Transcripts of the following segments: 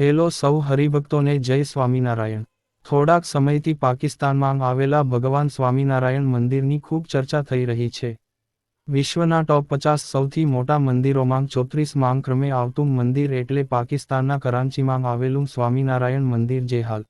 Hello સૌ હરિભક્તોને જય સ્વામિનારાયણ. થોડાક સમયથી પાકિસ્તાનમાં આવેલા ભગવાન સ્વામિનારાયણ મંદિરની ખૂબ ચર્ચા થઈ રહી છે. વિશ્વના ટોપ પચાસ સૌથી મોટા મંદિરોમાં ચોત્રીસ માંગ ક્રમે આવતું મંદિર એટલે પાકિસ્તાનના કરાંચીમાં આવેલું સ્વામિનારાયણ મંદિર જે હાલ.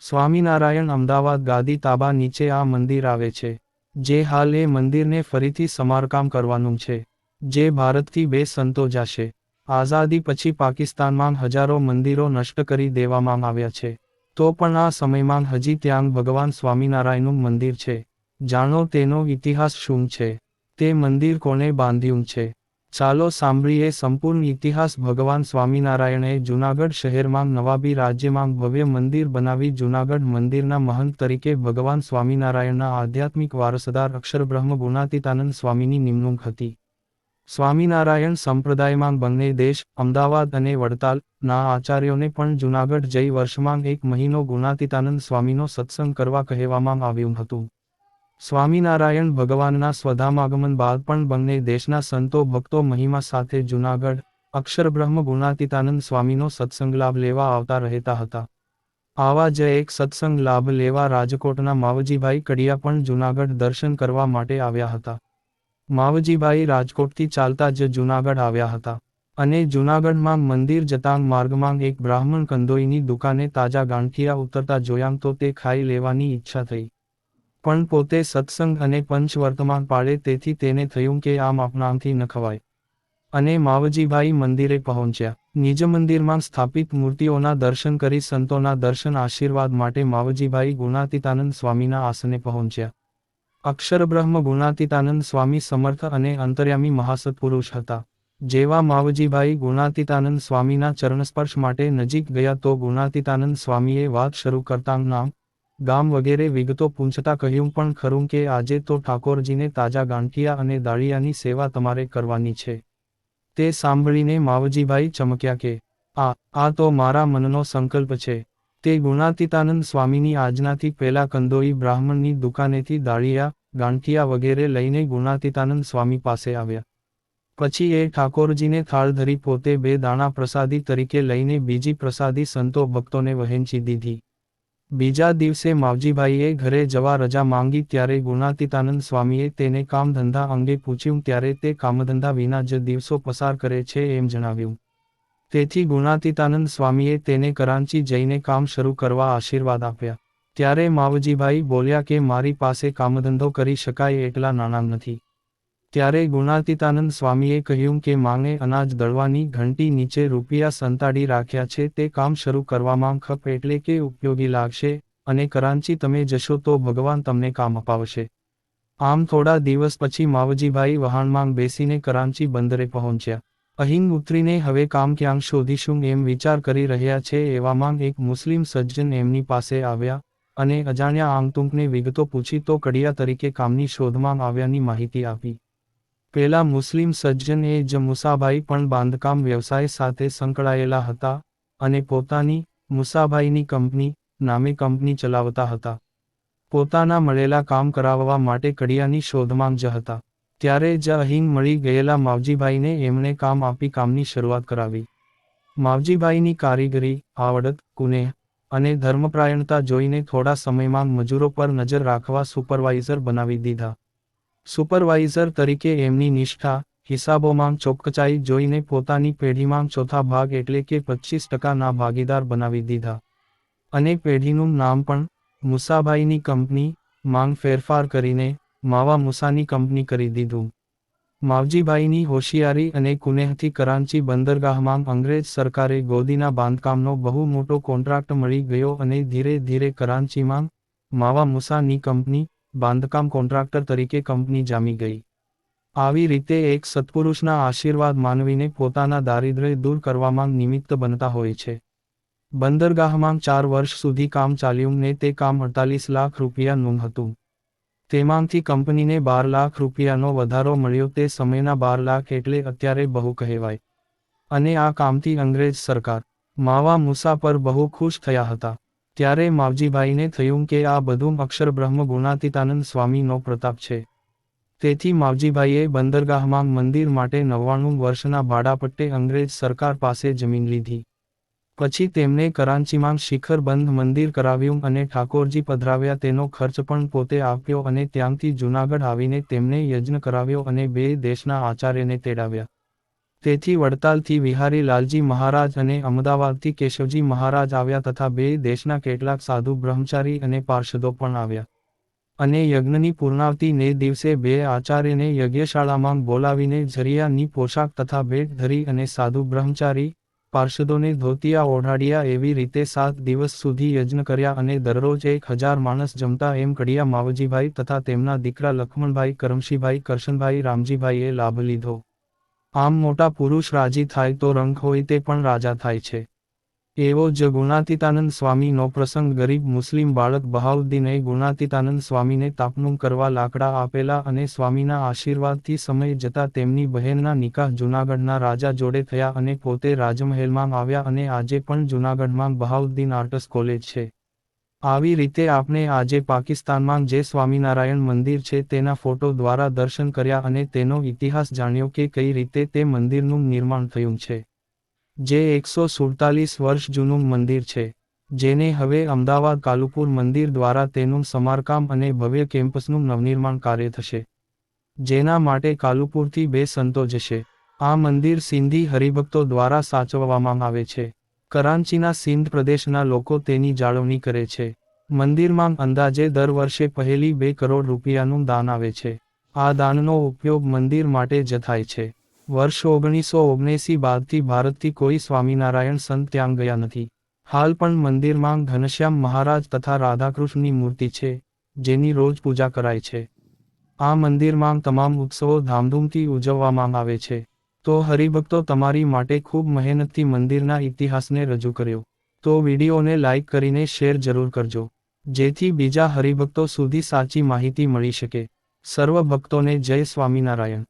સ્વામિનારાયણ અમદાવાદ ગાદી તાબા નીચે આ મંદિર આવે છે. જે હાલ એ મંદિરને ફરીથી સમારકામ કરવાનું છે. જે ભારતથી બે સંતો જાશે. આઝાદી પછી પાકિસ્તાનમાં હજારો મંદિરો નષ્ટ કરી દેવામાં આવ્યા છે. તો પણ આ સમયમાં હજી ત્યાં ભગવાન સ્વામિનારાયણનું મંદિર છે. જાણો તેનો ઇતિહાસ શું છે? તે મંદિર કોને બાંધ્યું છે? ચાલો સાંભળીએ સંપૂર્ણ ઇતિહાસ ભગવાન સ્વામિનારાયણે જૂનાગઢ શહેરમાં નવાબી રાજ્યમાં ભવ્ય મંદિર બનાવી જૂનાગઢ મંદિરના મહંત તરીકે ભગવાન સ્વામિનારાયણના આધ્યાત્મિક વારસદાર અક્ષરબ્રહ્મ ગુણાતીતાનંદ સ્વામીની નિમણૂક હતી. સ્વામિનારાયણ સંપ્રદાયમાં બંને દેશ, અમદાવાદ અને વડતાલ, ના આચાર્યોને પણ જૂનાગઢ જઈ વર્ષમાં એક મહિનો ગુણાતીતાનંદ સ્વામીનો સત્સંગ કરવા કહેવામાં આવ્યું હતું. સ્વામિનારાયણ ભગવાનના સ્વધામાગમન બાદ પણ બંને દેશના સંતો ભક્તો મહિમા સાથે જૂનાગઢ, અક્ષરબ્રહ્મ ગુણાતીતાનંદ સ્વામીનો સત્સંગ લાભ લેવા આવતા રહેતા હતા. આવા જ એક સત્સંગ લાભ લેવા રાજકોટના માવજીભાઈ કડિયા પણ જૂનાગઢ દર્શન કરવા માટે આવ્યા હતા. માવજીભાઈ રાજકોટથી ચાલતા જ જૂનાગઢ આવ્યા હતા. અને જૂનાગઢમાં મંદિર જતાંગ માર્ગમાં એક બ્રાહ્મણ કંદોઈની દુકાને તાજા ગાંઠિયા ઉતરતા જોયામ તો તે ખાઈ લેવાની ઈચ્છા થઈ. પણ પોતે સત્સંગ અને પંચ વર્તમાન પાડે તેથી તેને થયું કે આમ આપણામથી ન ખવાય. અને માવજીભાઈ મંદિરે પહોંચ્યા. નિજ મંદિરમાં સ્થાપિત મૂર્તિઓના દર્શન કરી સંતોના દર્શન આશીર્વાદ માટે માવજીભાઈ ગુણાતીતાનંદ સ્વામીના આસને પહોંચ્યા. અક્ષરબ્રહ્મ ગુણાતીતાનંદ સ્વામી સમર્થ અને અંતર્યામી મહાસત્પુરુષ હતા. જેવા માવજીભાઈ ગુણાતીતાનંદ સ્વામીના ચરણસ્પર્શ માટે નજીક ગયા તો ગુણાતીતાનંદ સ્વામીએ વાત શરૂ કરતા નામ, ગામ વગેરે વિગતો પૂંછતા કહ્યું પણ ખરું કે આજે તો ઠાકોરજીને તાજા ગાંઠિયા અને દાળિયાની સેવા તમારે કરવાની છે. તે સાંભળીને માવજીભાઈ ચમક્યા કે, આ આ તો મારા મનનો સંકલ્પ છે. તે ગુણાતીતાનંદ સ્વામીની આજનાથી પહેલા કંદોઈ બ્રાહ્મણની દુકાનેથી દાળિયા, ગાંઠિયા વગેરે લઈને ગુણાતીતાનંદ સ્વામી પાસે આવ્યા. પછી એ ઠાકોરજીને થાળ ધરી પોતે બે દાણા પ્રસાદી તરીકે લઈને બીજી પ્રસાદી સંતો ભક્તોને વહેંચી દીધી. બીજા દિવસે માવજીભાઈએ ઘરે જવા રજા માંગી ત્યારે ગુણાતીતાનંદ સ્વામીએ તેને કામ ધંધા અંગે પૂછ્યું ત્યારે તે કામધંધા વિના જ દિવસો પસાર કરે છે એમ જણાવ્યું. તેથી ગુણાતીતાનંદ સ્વામીએ તેને કરાંચી જઈને કામ શરૂ કરવા આશીર્વાદ આપ્યા. ત્યારે માવજીભાઈ બોલ્યા કે, મારી પાસે કામધંધો કરી શકાય એટલા નાણાં નથી. ત્યારે ગુણાતીતાનંદ સ્વામીએ કહ્યું કે, માંગે અનાજ દળવાની ઘંટી નીચે રૂપિયા સંતાડી રાખ્યા છે, તે કામ શરૂ કરવામાં ખપ એટલે કે ઉપયોગી લાગશે અને કરાંચી તમે જશો તો ભગવાન તમને કામ અપાવશે. આમ થોડા દિવસ પછી માવજીભાઈ વહાણમાં બેસીને કરાંચી બંદરે પહોંચ્યા. અહીં ઉતરીને હવે કામ ક્યાં શોધીશું એમ વિચાર કરી રહ્યા છે એવામાં એક મુસ્લિમ સજ્જન એમની પાસે આવ્યા અને અજાણ્યા આંગતુંકને વિગતો પૂછી તો કડિયા તરીકે કામની શોધમાં આવ્યાની માહિતી આપી. પેલા મુસ્લિમ સજ્જન એ જ મુસાભાઈ પણ બાંધકામ વ્યવસાય સાથે સંકળાયેલા હતા અને પોતાની મુસાભાઈની કંપની નામે કંપની ચલાવતા હતા. પોતાના મળેલા કામ કરાવવા માટે કડિયાની શોધમાં જ હતા. ત્યારે જ અહીં મળી ગયેલા માવજીભાઈને એમણે કામ આપી કામની શરૂઆત કરાવી. માવજીભાઈની કારીગરી, આવડત, કુનેહ અને ધર્મપ્રાયણતા જોઈને થોડા સમયમાં મજૂરો પર નજર રાખવા સુપરવાઇઝર બનાવી દીધા. સુપરવાઇઝર તરીકે એમની નિષ્ઠા, હિસાબોમાં ચોકચાઈ જોઈને પોતાની પેઢીમાં ચોથા ભાગ એટલે કે પચીસ ટકાના ભાગીદાર બનાવી દીધા. અને પેઢીનું નામ પણ મુસાભાઈની કંપની માંગ ફેરફાર કરીને માવા મુસાની કંપની કરી દીધું. માવજીભાઈની હોશિયારી અને કુનેહથી કરાંચી બંદરગાહમાં અંગ્રેજ સરકારે ગોદીના બાંધકામનો બહુ મોટો કોન્ટ્રાક્ટ મળી ગયો અને ધીરે ધીરે કરાંચીમાં માવા મુસાની કંપની બાંધકામ કોન્ટ્રાક્ટર તરીકે કંપની જામી ગઈ. આવી રીતે એક સત્પુરુષના આશીર્વાદ માનવીને પોતાના દારિદ્ર્ય દૂર કરવામાં નિમિત્ત બનતા હોય છે. બંદરગાહમાં ચાર વર્ષ સુધી કામ ચાલ્યું ને તે કામ અડતાલીસ લાખ રૂપિયાનું હતું. તેમાંથી કંપનીને બાર લાખ રૂપિયાનો વધારો મળ્યો તે સમયના બાર લાખ એટલે અત્યારે બહુ કહેવાય. અને આ કામથી અંગ્રેજ સરકાર, માવા મુસા પર બહુ ખુશ થયા હતા. ત્યારે માવજીભાઈને થયું કે આ બધું અક્ષરબ્રહ્મ ગુણાતીતાનંદ સ્વામીનો પ્રતાપ છે. તેથી માવજીભાઈએ બંદરગાહમાં મંદિર માટે નવ્વાણું વર્ષના ભાડાપટ્ટે અંગ્રેજ સરકાર પાસે જમીન લીધી. પછી તેમને કરાંચીમાં શિખર બંધ મંદિર કરાવ્યું અને ઠાકોરજી પધરાવ્યા તેનો ખર્ચ પણ પોતે આપ્યો અને ત્યાંથી જૂનાગઢ આવીને તેમને યજ્ઞ કરાવ્યો અને બે દેશના આચાર્યને તેડાવ્યા. તેથી વડતાલથી વિહારી લાલજી મહારાજ અને અમદાવાદથી કેશવજી મહારાજ આવ્યા તથા બે દેશના કેટલાક સાધુ બ્રહ્મચારી અને પાર્ષદો પણ આવ્યા. અને યજ્ઞની પૂર્ણાવતી ને દિવસે બે આચાર્યને યજ્ઞશાળામાં બોલાવીને ઝરિયાની પોશાક તથા ભેટ ધરી અને સાધુ બ્રહ્મચારી પાર્ષદોને ધોતિયા ઓઢાડ્યા એવી રીતે સાત દિવસ સુધી યજ્ઞ કર્યા અને દરરોજ એક હજાર માણસ જમતા એમ કડિયા માવજીભાઈ તથા તેમના દીકરા લક્ષ્મણભાઈ કરમશીભાઈ, કરશનભાઈ, રામજીભાઈએ લાભ લીધો. આમ મોટા પુરુષ રાજી થાય તો રંગ હોય તે પણ રાજા થાય છે. એવો જ ગુણાતીતાનંદ સ્વામીનો પ્રસંગ ગરીબ મુસ્લિમ બાળક બહાઉદ્દીને ગુણાતીતાનંદ સ્વામીને તાપણું કરવા લાકડા આપેલા અને સ્વામીના આશીર્વાદથી સમય જતા તેમની બહેનના નિકાહ જૂનાગઢના રાજા જોડે થયા અને પોતે રાજમહેલમાં આવ્યા અને આજે પણ જૂનાગઢમાં બહાઉદ્દીન આર્ટસ કોલેજ છે. આવી રીતે આપણે આજે પાકિસ્તાનમાં જે સ્વામિનારાયણ મંદિર છે તેના ફોટો દ્વારા દર્શન કર્યા અને તેનો ઇતિહાસ જાણ્યો કે કઈ રીતે તે મંદિરનું નિર્માણ થયું છે. જે એકસો સુડતાલીસ વર્ષ જૂનું મંદિર છે, જેને હવે અમદાવાદ કાલુપુર મંદિર દ્વારા તેનું સમારકામ અને ભવ્ય કેમ્પસનું નવનિર્માણ કાર્ય થશે. જેના માટે કાલુપુરથી બે સંતો જશે. આ મંદિર સિંધી હરિભક્તો દ્વારા સાચવવામાં આવે છે. કરાંચીના સિંધ પ્રદેશના લોકો તેની જાળવણી કરે છે. મંદિરમાં અંદાજે દર વર્ષે પહેલી બે કરોડ રૂપિયાનું દાન આવે છે. આ દાનનો ઉપયોગ મંદિર માટે જ થાય છે. વર્ષ ઓગણીસો ઓગણએંસી બાદથી ભારતથી કોઈ સ્વામિનારાયણ સંત ત્યાં ગયા નથી. હાલ પણ મંદિરમાં ઘનશ્યામ મહારાજ તથા રાધાકૃષ્ણની મૂર્તિ છે, જેની રોજ પૂજા કરાય છે. આ મંદિરમાં તમામ ઉત્સવો ધામધૂમથી ઉજવવામાં આવે છે. તો હરિભક્તો તમારી માટે ખૂબ મહેનતથી મંદિરના ઇતિહાસને રજૂ કર્યો. તો વિડીયોને લાઇક કરીને શેર જરૂર કરજો. જેથી બીજા હરિભક્તો સુધી સાચી માહિતી મળી શકે. સર્વ ભક્તોને જય સ્વામિનારાયણ.